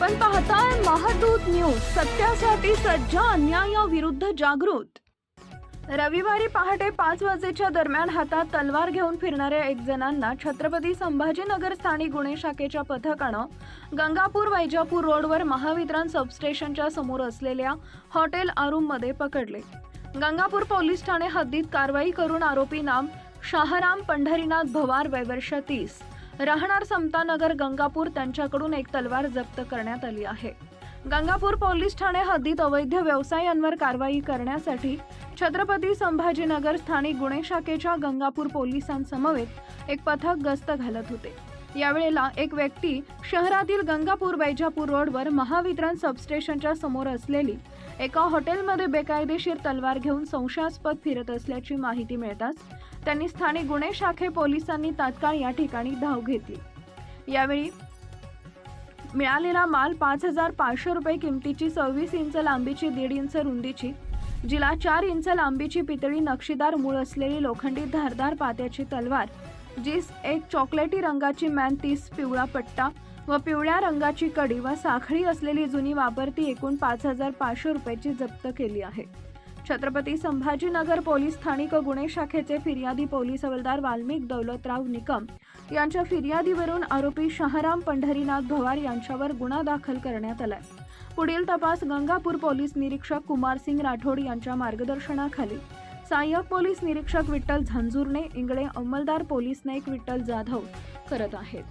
आपण पाहताय महादूत न्यूज सत्यासाठी सज्ज अन्यायाविरुद्ध जागृत. रविवारी पहाटे पाच वाजेच्या दरम्यान हातात तलवार घेऊन फिरणाऱ्या एक जणांना छत्रपती संभाजीनगर स्थानिक गुन्हे शाखेच्या पथकानं गंगापूर वैजापूर रोडवर महावितरण सबस्टेशनच्या समोर असलेल्या हॉटेल आरूममध्ये पकडले. गंगापूर पोलीस ठाणे हद्दीत कारवाई करून आरोपी नाम शाहराम पंढरीनाथ भवार वयवर्ष तीस. राहणार समतानगर गंगापूर त्यांच्याकडून एक तलवार जप्त करण्यात आली आहे. गंगापूर पोलीस ठाणे हद्दीत अवैध व्यवसायांवर कारवाई करण्यासाठी छत्रपती संभाजीनगर स्थानिक गुन्हे शाखेच्या गंगापूर पोलिसांसमवेत एक पथक गस्त घालत होते. यावेळेला एक व्यक्ती शहरातील गंगापूर वैजापूर रोडवर महावितरण सबस्टेशनच्या समोर असलेली एका हॉटेलमध्ये बेकायदेशीर तलवार घेऊन संशयास्पद फिरत असल्याची माहिती मिळताच त्यांनी स्थानिक गुन्हे शाखे पोलिसांनी तात्काळ या ठिकाणी धाव घेतली. यावेळी मिळालेला माल पाच हजार पाचशे रुपये किमतीची सव्वीस इंच लांबीची दीड इंच रुंदीची जिला चार इंच लांबीची पितळी नक्षीदार मूळ असलेली लोखंडी धारदार पात्याची तलवार जीस एक चॉकलेटी रंगाची मॅन तीस पिवळा पट्टा व पिवळ्या रंगाची कडी व साखळी असलेली जुनी वापरती एकूण पाच हजार पाचशे रुपयाची जप्त केली आहे. छत्रपती संभाजीनगर पोलीस स्थानिक गुन्हे शाखेचे फिर्यादी पोलीस हवालदार वाल्मिक दौलतराव निकम यांच्या फिर्यादीवरून आरोपी शहाराम पंढरीनाथ भवार यांच्यावर गुन्हा दाखल करण्यात आलाय. पुढील तपास गंगापूर पोलीस निरीक्षक कुमारसिंग राठोड यांच्या मार्गदर्शनाखाली. सहाय्यक पोलीस निरीक्षक विठ्ठल झंझुर्णे इंगळे अंमलदार पोलीस नाईक विठ्ठल जाधव करत आहेत.